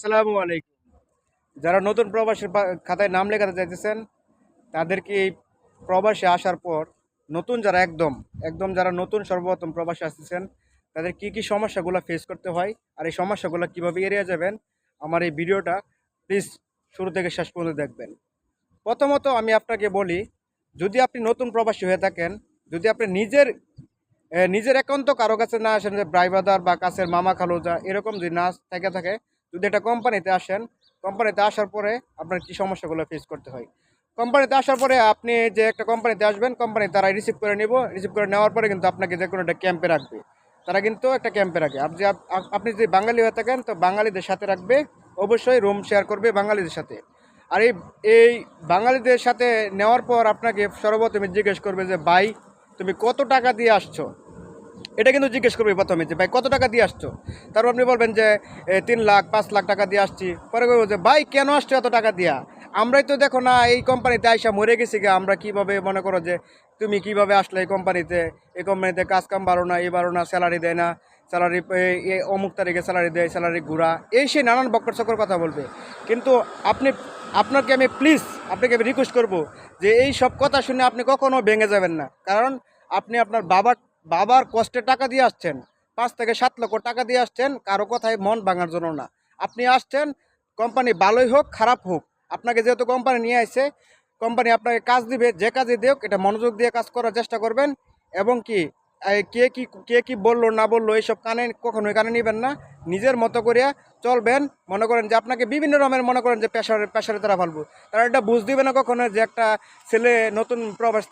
আসসালামু আলাইকুম। যারা নতুন প্রবাসীর খাতায় নাম লেখাতে চাইতেছেন, তাদেরকে এই প্রবাসে আসার পর নতুন যারা একদম একদম যারা নতুন সর্বপ্রথম প্রবাসে আসতেছেন, তাদের কি কি সমস্যাগুলো ফেস করতে হয় আর এই সমস্যাগুলো কীভাবে এড়িয়ে যাবেন, আমার এই ভিডিওটা প্লিজ শুরু থেকে শেষ পর্যন্ত দেখবেন। প্রথমত আমি আপনাকে বলি, যদি আপনি নতুন প্রবাসী হয়ে থাকেন, যদি আপনি নিজের নিজের একান্ত কারও কাছে না আসেন যে ব্রাইবাদার বা কাছের মামা খালুজা, এরকম যদি না থেকে, থাকে যদি একটা কোম্পানিতে আসেন কোম্পানিতে আসার পরে আপনার কী সমস্যাগুলো ফেস করতে হয়? কোম্পানিতে আসার পরে আপনি যে একটা কোম্পানিতে আসবেন কোম্পানি তারা রিসিভ করে নেব রিসিভ করে নেওয়ার পরে কিন্তু আপনাকে যে কোনো একটা ক্যাম্পে রাখবে। তারা কিন্তু একটা ক্যাম্পে রাখে। আপনি আপ- আপনি যদি বাঙালি হয়ে থাকেন, তো বাঙালিদের সাথে রাখবে, অবশ্যই রুম শেয়ার করবে বাঙালিদের সাথে। আর এই এই বাঙালিদের সাথে নেওয়ার পর আপনাকে সর্বপ্রথমে জিজ্ঞেস করবে যে, ভাই, তুমি কত টাকা দিয়ে আসছো? এটা কিন্তু জিজ্ঞেস করবে প্রথমে যে, ভাই, কত টাকা দিয়ে আসছো? তারপর আপনি বলবেন যে তিন লাখ, পাঁচ লাখ টাকা দিয়ে আসছি। পরে বলব যে, ভাই, কেন আসছো এত টাকা দিয়া? আমরাই তো দেখো না, এই কোম্পানিতে আইসা মরে গেছি গে। আমরা কীভাবে মনে করো যে, তুমি কীভাবে আসলে এই কোম্পানিতে? এই কোম্পানিতে কাজ কাম বাড়ো না এই বাড়ো না, স্যালারি দেয় না। স্যালারি অমুক তারিখে স্যালারি দেয়, স্যালারি ঘুরা। এই সেই নানান বক্কর চক্কর কথা বলবে। কিন্তু আপনি, আপনাকে আমি প্লিজ আপনাকে আমি রিকোয়েস্ট করব যে, এই সব কথা শুনে আপনি কখনো ভেঙে যাবেন না। কারণ আপনি আপনার বাবার বাবার কষ্টের টাকা দিয়ে আসছেন, পাঁচ থেকে সাত লক্ষ টাকা দিয়ে আসছেন, কারও কথায় মন ভাঙার জন্য না। আপনি আসছেন, কোম্পানি ভালোই হোক, খারাপ হোক, আপনাকে যেহেতু কোম্পানি নিয়ে আসছে কোম্পানি আপনাকে কাজ দিবে, যে কাজে দিক এটা মনোযোগ দিয়ে কাজ করার চেষ্টা করবেন, এবং কি কে কি কে কি বলল, না বলল, এইসব কানে, কখনোই কানে নেবেন না, নিজের মতো করিয়া চলবেন, মনে করেন যে আপনাকে বিভিন্ন রকমের মনে করেন যে পেশারে পেশারে তারা ফালবো। তারা এটা বুঝ দিবে না কখনো যে একটা ছেলে নতুন প্রবাস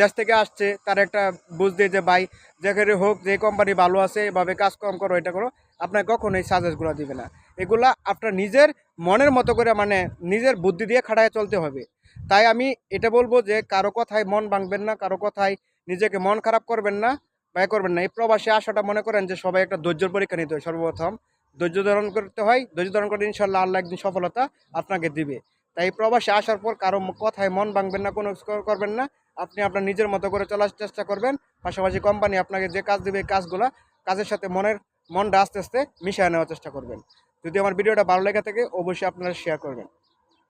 দেশ থেকে আসছে, তার একটা বুঝ দিয়ে যে, ভাই, যেখানে হোক, যে কোম্পানি ভালো আছে, এভাবে কাজ কম করো, এটা করো। আপনার কখনোই সাজেসগুলো দিবে না। এগুলা আপনার নিজের মনের মতো করে মানে নিজের বুদ্ধি দিয়ে খাটায় চলতে হবে। তাই আমি এটা বলব যে, কারও কথায় মন ভাঙবেন না, কারও কথায় নিজেকে মন খারাপ করবেন না ব্যয় করবেন না। এই প্রবাসে আসাটা মনে করেন যে, সবাই একটা ধৈর্যের পরীক্ষা নিতে হয় সর্বপ্রথম। ধৈর্য ধারণ করতে হয়, ধৈর্য ধারণ করে ইনশাল্লাহ আল্লাহ একদিন সফলতা আপনাকে দিবে। তাই এই প্রবাসে আসার পর কারও কথায় মন ভাঙবেন না, কোনো করবেন না। আপনি আপনার নিজের মতো করে চলার চেষ্টা করবেন। পাশাপাশি কোম্পানি আপনাকে যে কাজ দেবে কাজগুলো, কাজের সাথে মনের, মনটা আস্তে আস্তে মিশিয়ে নেওয়ার চেষ্টা করবেন। যদি আমার ভিডিওটা ভালো লেগে থাকে, অবশ্যই আপনারা শেয়ার করবেন।